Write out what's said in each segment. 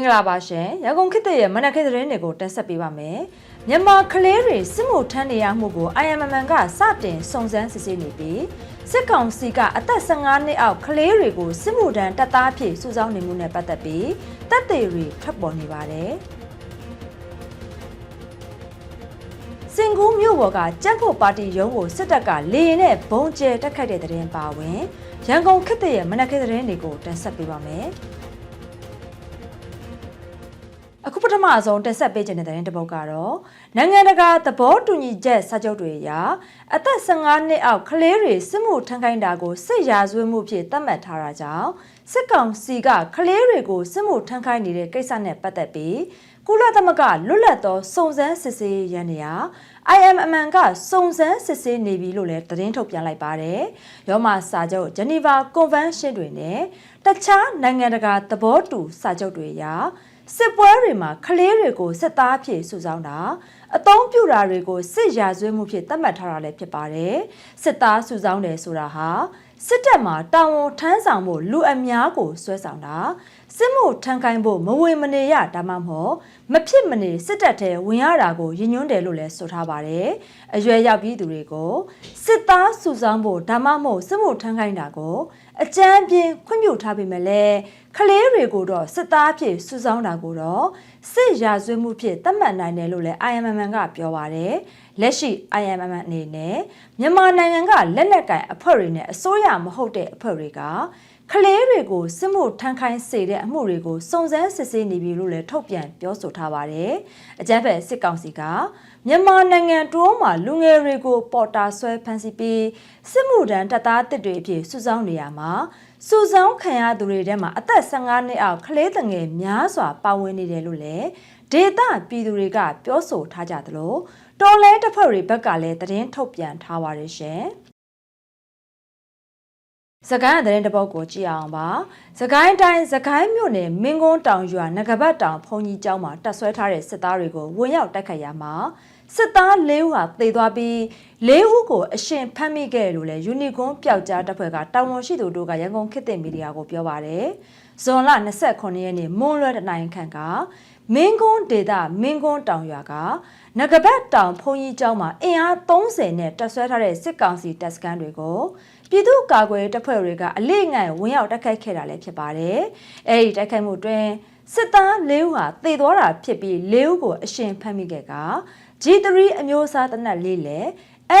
င်္ဂလာပါရှင်ရန်ကုန်ခေတ်သစ်ရဲ့မနက်ခင်းသတင်းတွေကိုတင်ဆက်ပေးပါမယ်မြန်မာကလေးတွေစစ်မှုထမ်းနေရမှုကို IMMN ကစတင်စုံစမ်းစစ်ဆေးနေပြီးစစ်ကောင်စီကအသက်15နှစ်အောက်ကလေးတွေကိုစစ်မှုထမ်းတပ်သားအဖြစ်စုဆောင်းနေမှုနဲ့ပတ်သက်ပြီးတပ်သေးတွေထွက်ပေါ်နေပါတယ်စင်ကူးမြို့ပေါ်ကကြက်ဖို့ပါတီရုံးကိုစစ်တပ်ကလေရင်နဲ့ဘုံကျဲတက်ခတ်တဲ့တဲ့ရင်ပါဝင်ရန်ကုန်ခေတ်သစ်ရဲ့မနက်ခင်းသတင်းတွေကိုတင်ဆက်ပေးပါမယ်။ အခုပထမဆုံးတက်ဆက်ပေးခြင်းတဲ့တဲ့တစ်ပုဒ်ကတော့နိုင်ငံတကာသဘောတူညီချက်စာချုပ်တွေအရအသက်15နှစ်အောက်ကလေးတွေစစ်မှုထမ်းခိုင်းတာကိုစစ်ရာဇဝတ်မှုဖြင့်သတ်မှတ်ထားတာကြောင့်စစ်ကောင်စီကကလေးတွေကိုစစ်မှုထမ်းခိုင်းနေတဲ့ကိစ္စနဲ့ပတ်သက်ပြီးကုလသမဂ္ဂလွတ်လပ်သောစုံစမ်းစစ်ဆေးရန်နေရာ IMMN ကစုံစမ်းစစ်ဆေးနေပြီလို့လည်းသတင်းထုတ်ပြန်လိုက်ပါတယ်။ရောမစာချုပ် Geneva Convention တွေနဲ့တခြားနိုင်ငံတကာသဘောတူစာချုပ်တွေအရ စစ်ပွဲတွေမှာကလေးတွေကိုစစ်သားဖြစ်စုဆောင်းတာအသုံးပြုတာတွေကိုစစ်ရာဇဝတ်မှုဖြစ်သတ်မှတ်ထားတာလည်းဖြစ်ပါတယ်စစ်သားစုဆောင်းတယ်ဆိုတာဟာစစ်တပ်မှာတာဝန်ထမ်းဆောင်ဖို့လူအများကိုဆွဲဆောင်တာ စစ်မှုထမ်းခိုင်းဖို့မဝင်မနေရဒါမှမဟုတ်မဖြစ်မနေစစ်တပ်ထဲဝင်ရတာကိုရည်ညွှန်းတယ်လို့လည်းဆိုထားပါတယ်အရွယ်ရောက်ပြီးသူတွေကိုစစ်သားစုဆောင်းဖို့ဒါမှမဟုတ်စစ်မှုထမ်းခိုင်းတာကိုအကြမ်းပြင်းခွင့်ပြုထားပေမဲ့လည်းကလေးတွေကိုတော့စစ်သားဖြစ်စုဆောင်းတာကိုတော့စစ်ရာဇဝတ်မှုဖြစ်သတ်မှတ်နိုင်တယ်လို့လည်း IMMN ကပြောပါတယ်လက်ရှိ IMMN အနေနဲ့မြန်မာနိုင်ငံကလက်နက်ကင်အဖွဲ့တွေနဲ့အစိုးရမဟုတ်တဲ့အဖွဲ့တွေက ကလေးတွေကိုစစ်မှုထမ်းခိုင်းစေတဲ့အမှုတွေကိုစုံစမ်းစစ်ဆေးနေပြီလို့လည်းထုတ်ပြန်ပြောဆိုထားပါတယ်။အကြမ်းဖက်စစ်ကောင်စီကမြန်မာနိုင်ငံတွင်းမှာလူငယ်တွေကိုပေါ်တာဆွဲဖမ်းဆီးပြီးစစ်မှုထမ်းတပ်သားတစ်တွေအဖြစ်စုဆောင်းနေရမှာစုဆောင်းခံရသူတွေထဲမှာအသက်15နှစ်အောက်ကလေးငယ်များစွာပါဝင်နေတယ်လို့လည်းဒေတာပြည်သူတွေကပြောဆိုထားကြသလိုတော်လဲတစ်ဖက်တွေဘက်ကလည်းသတင်းထုတ်ပြန်ထားပါတယ်ရှင်။ စကိုင်းသတင်းတစ်ပုဒ်ကိုကြည့်အောင်ပါစကိုင်းတိုင်းစကိုင်းမြို့နယ်မင်းကုန်းတောင်ရွာငကပတ်တောင်ဖုန်ကြီးကျောင်းမှာတပ်ဆွဲထားတဲ့စစ်သားတွေကိုဝင်ရောက်တိုက်ခိုက်ရမှာစစ်သား၄ဦးဟာသေသွားပြီး၄ဦးကိုအရှင်ဖမ်းမိခဲ့တယ်လို့လည်းယူနီကွန်ပျောက်ကြားတပ်ဖွဲ့ကတာဝန်ရှိသူတို့ကရန်ကုန်ခေတ်သစ်မီဒီယာကိုပြောပါတယ်ဇွန်လ29ရက်နေ့မွန်းလွဲတနိုင်ခန့်ကမင်းကုန်းဒေသမင်းကုန်းတောင်ရွာကငကပတ်တောင်ဖုန်ကြီးကျောင်းမှာအင်အား30နဲ့တပ်ဆွဲထားတဲ့စစ်ကောင်စီတပ်စခန်းတွေကို ပြည်သူ့ကာကွယ်တပ်ဖွဲ့တွေကအလေးငယ်ဝင်ရောက်တိုက်ခိုက်ခဲ့တာလည်းဖြစ်ပါတယ်။အဲဒီတိုက်ခိုက်မှုတွင်စစ်သား၄ဦးဟာသေသွားတာဖြစ်ပြီး၄ဦးကိုအရှင်ဖမ်းမိခဲ့က G3 အမျိုးအစားတနက်လေးလက်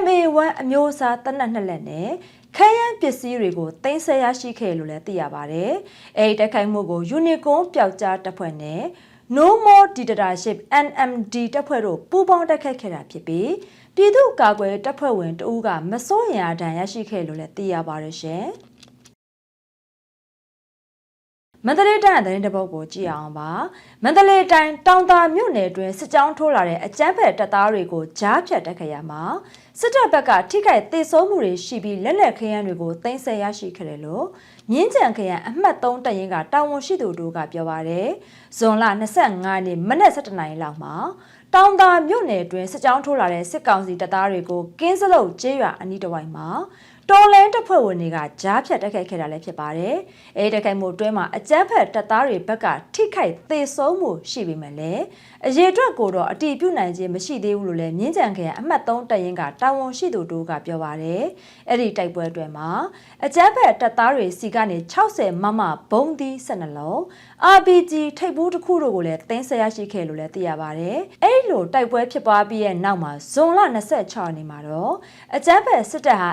MA1 အမျိုးအစားတနက်နှစ်လက်နဲ့ခရမ်းပစ္စည်းတွေကိုတင်ဆက်ရရှိခဲ့လို့လည်းသိရပါတယ်။အဲဒီတိုက်ခိုက်မှုကို Unicorn ပျောက်ကြားတပ်ဖွဲ့နဲ့ No More Dictatorship NMD တပ်ဖွဲ့တို့ပူးပေါင်းတိုက်ခိုက်ခဲ့တာဖြစ်ပြီးပြည်သူ့ကာကွယ်တပ်ဖွဲ့ဝင်တဦးကမစိုးရင်အတန်ရရှိခဲ့လို့လည်းသိရပါတယ်ရှင်။ မန္တလေးတိုင်းသတင်းတပုတ်ကိုကြည့်အောင်ပါမန္တလေးတိုင်းတောင်သာမြို့နယ်တွင်စစ်ကြောင်းထိုးလာတဲ့အကြမ်းဖက်တပ်သားတွေကိုကြားဖြတ်တက်ခရမှာစစ်တပ်ဘက်ကထိခိုက်သေဆုံးမှုတွေရှိပြီးလက်လက်ခရမ်းတွေကိုတင်ဆက်ရရှိခဲ့တယ်လို့မြင်းကြံခရမ်းအမှတ်3တပ်ရင်းကတာဝန်ရှိသူတို့ကပြောပါတယ်ဇွန်လ25ရက်နေ့မနက်7:00နာရီလောက်မှာတောင်သာမြို့နယ်တွင်စစ်ကြောင်းထိုးလာတဲ့စစ်ကောင်စီတပ်သားတွေကိုကင်းစလုတ်ကျေးရွာအနီးတစ်ဝိုက်မှာ တော်လန်တပ်ဖွဲ့ဝင်တွေကကြားဖြတ်တိုက်ခိုက်ခဲ့တာလည်းဖြစ်ပါတယ်။အဲဒီတိုက်ခိုက်မှုအတွင်းမှာအကြမ်းဖက်တပ်သားတွေဘက်ကထိခိုက်သေဆုံးမှုရှိပေမဲ့လည်းအရေးအတွက်ကိုတော့အတီးပြုတ်နိုင်ခြင်းမရှိသေးဘူးလို့လည်းမြင်းကြံခရအမှတ်3တပ်ရင်းကတာဝန်ရှိသူတို့ကပြောပါတယ်။အဲ့ဒီတိုက်ပွဲအတွင်းမှာအကြမ်းဖက်တပ်သားတွေစီကနေ60မမဘုံသီး12လုံး RPG ထိပ်ဘူးတစ်ခုတို့ကိုလည်းတင်းဆက်ရရှိခဲ့လို့လည်းသိရပါတယ်။အဲ့ဒီလိုတိုက်ပွဲဖြစ်ပွားပြီးရဲ့နောက်မှာဇွန်လ26ရက်နေ့မှာတော့အကြမ်းဖက်စစ်တပ်ဟာ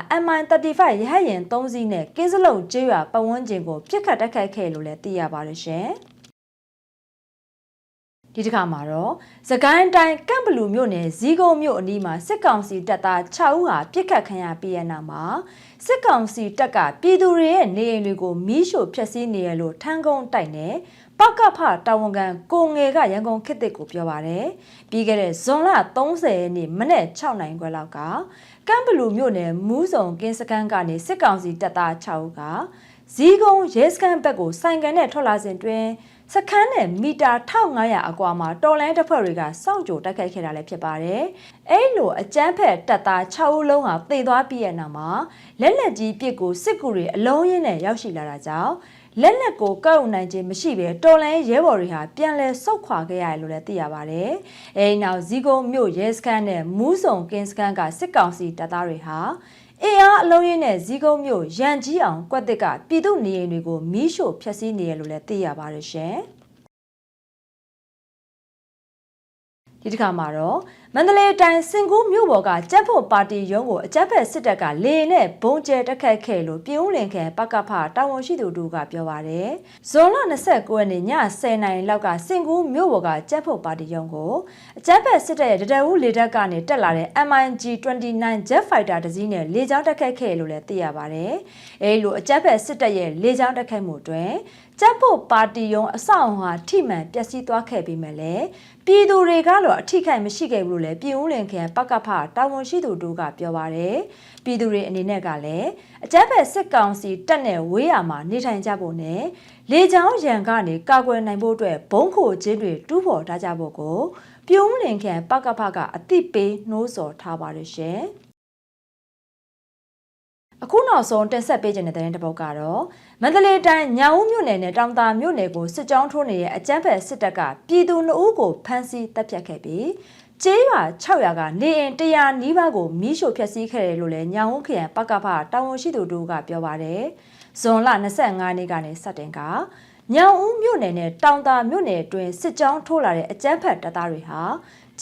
MI35 ရဟတ်ယာဉ်3စီးနဲ့ကင်းစလုံးကျေးရွာပတ်ဝန်းကျင်ကိုပြစ်ခတ်တိုက်ခိုက်ခဲ့လို့လည်းသိရပါတယ်ရှင်။ဒီတစ်ခါမှာတော့သကိုင်းတိုင်းကန့်ဘလူမြို့နယ်ဇီးကုန်းမြို့အနီးမှာစစ်ကောင်စီတပ်သား6ဦးဟာပြစ်ခတ်ခံရပြီးတဲ့နောက်မှာစစ်ကောင်စီတပ်ကပြည်သူတွေရဲ့နေအိမ်တွေကိုမီးရှို့ဖျက်ဆီးနေရလို့ထန်းကုန်းတိုက်နေပ ကဖတာဝန်ခံကိုငယ်ကရန်ကုန်ခေတ်သစ်ကိုပြောပါတယ်ပြီးခဲ့တဲ့ဇွန်လ30ရက်နေ့မနေ့6နိုင်ခွဲလောက်ကကမ်ဘလူမြို့နယ်မူးစုံကင်းစခန်းကနေစစ်ကောင်စီတပ်သား6ဦးကဇီးကုန်းရဲစခန်းဘက်ကိုစိုင်ကန်နဲ့ထွက်လာစဉ်တွင်စခန်းနဲ့မီတာ1500အကွာမှာတော်လန်တပ်ဖွဲ့တွေကစောင့်ကြိုတိုက်ခိုက်ခဲ့တာလည်းဖြစ်ပါတယ်။အဲ့လိုအကြမ်းဖက်တပ်သား6ဦးလုံးဟာသေသွားပြီးတဲ့နောက်မှာလက်လက်ကြီးပစ်ကိုစစ်ကူတွေအလုံးရင်းနဲ့ရောက်ရှိလာတာကြောင့် လက်နက်ကိုကောက်ယူနိုင်ခြင်းမရှိဘဲတော်လိုင်းရဲဘော်တွေဟာပြန်လည်ဆုတ်ခွာခဲ့ရတယ်လို့လည်းသိရပါတယ်။အဲဒီနောက်ဇီကုံမြို့ရဲစခန်းနဲ့မူးစုံကင်းစခန်းကစစ်ကောင်စီတပ်သားတွေဟာအင်အားအလုံးရင်းနဲ့ဇီကုံမြို့ရန်ကြီးအောင်ကွက်တစ်ကပြည်သူနေအိမ်တွေကိုမီးရှို့ဖျက်ဆီးနေရလို့လည်းသိရပါတယ်ရှင်။ဒီတစ်ခါမှာတော့ မန္တလေးတိုင်းစင်ကူးမြို့ပေါ်ကကြက်ဖို့ပါတီရုံးကိုအကြက်ဖက်စစ်တပ်ကလေနဲ့ဘုံကျဲတက်ခတ်ခဲ့လို့ပြည်ဦးလင်ခဲပကဖတာဝန်ရှိသူတို့ကပြောပါတယ်။ဇွန်လ29ရက်နေ့ည10:00နာရီလောက်ကစင်ကူးမြို့ပေါ်ကကြက်ဖို့ပါတီရုံးကိုအကြက်ဖက်စစ်တပ်ရဲ့တတအူးလေတပ်ကနေတက်လာတဲ့ MIG 29 Jet Fighter တစ်စီးနဲ့လေကြောင်းတက်ခတ်ခဲ့လို့လည်းသိရပါတယ်။အဲလိုအကြက်ဖက်စစ်တပ်ရဲ့လေကြောင်းတက်ခတ်မှုတွင်ကြက်ဖို့ပါတီယုံအဆောက်အုံဟာထိမှန်ပျက်စီးသွားခဲ့ပြီးမှလည်းပြည်သူတွေကတော့အထိခိုက်မရှိခဲ့ဘူးလို့လည်းပြည်ဦးလင်ခရိုင်ပကဖတာဝန်ရှိသူတို့ကပြောပါတယ်ပြည်သူတွေအနေနဲ့ကလည်းအကြက်ဖက်စစ်ကောင်စီတက်နဲ့ဝေးရမှာနေထိုင်ကြဖို့နဲ့လေကြောင်းရန်ကနေကာကွယ်နိုင်ဖို့အတွက်ဘုံခိုခြင်းတွေတူးဖော်ထားကြဖို့ကို ပြည်ဦးလင်ခရိုင်ပကဖကအသိပေးနှိုးဆော်ထားပါတယ်ရှင် အခုနောက်ဆုံးတင်ဆက်ပေးခြင်းတဲ့တဲ့တစ်ပုဒ်ကတော့မန္တလေးတိုင်းညောင်ဦးမြို့နယ်နဲ့တောင်တာမြို့နယ်ကိုစစ်ကြောင်းထိုးနေတဲ့အကြမ်းဖက်စစ်တပ်ကပြည်သူနှုတ်ကိုဖမ်းဆီးတပ်ဖြတ်ခဲ့ပြီးကျေးရွာ600ကနေအိမ်100နီးပါးကိုမီးရှို့ဖျက်ဆီးခဲ့တယ်လို့လည်းညောင်ဦးခရိုင်ပကဖတာဝန်ရှိသူတို့ကပြောပါတယ်။ဇွန်လ25နေ့ကနေစတင်က ညောင်ဦးမြို့နယ်နဲ့တောင်တာမြို့နယ်အတွင်းစစ်ကြောင်းထိုးလာတဲ့အကြမ်းဖက်တပ်သားတွေဟာ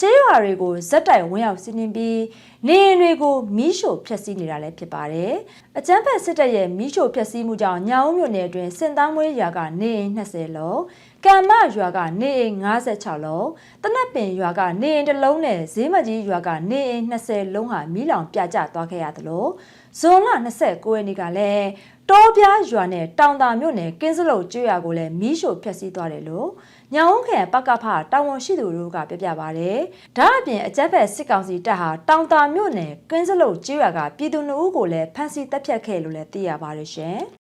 ကျေးရွာတွေကိုဇက်တိုင်ဝင်ရောက်စီးနှင်းပြီးနေအိမ်တွေကိုမီးရှို့ဖျက်ဆီးနေတာလည်းဖြစ်ပါတယ်။အကြမ်းဖက်စစ်တပ်ရဲ့မီးရှို့ဖျက်ဆီးမှုကြောင့်ညောင်ဦးမြို့နယ်အတွင်းစင်သားမွေးရွာကနေအိမ်20လုံး ကံမရွာကနေအိမ်56လုံးတနက်ပင်ရွာကနေအိမ်တစ်လုံးနဲ့ဈေးမကြီးရွာကနေအိမ်20လုံးဟာမီးလောင်ပြကျသွားခဲ့ရသလိုဇွန်လ29ရက်နေ့ကလည်းတောပြားရွာနဲ့တောင်တာမြို့နယ်ကင်းစလုတ်ကျွော်ကိုလည်းမီးရှို့ဖျက်ဆီးသွားတယ်လို့ညောင်ဦးခရိုင်ပကဖတာဝန်ရှိသူတို့ကပြပြပါဗျ။ဒါအပြင်အကြက်ဖက်စစ်ကောင်စီတပ်ဟာတောင်တာမြို့နယ်ကင်းစလုတ်ကျွော်ကပြည်သူနှုတ်ကိုလည်းဖမ်းဆီးတပ်ဖြတ်ခဲ့လို့လည်းသိရပါတယ်ရှင်။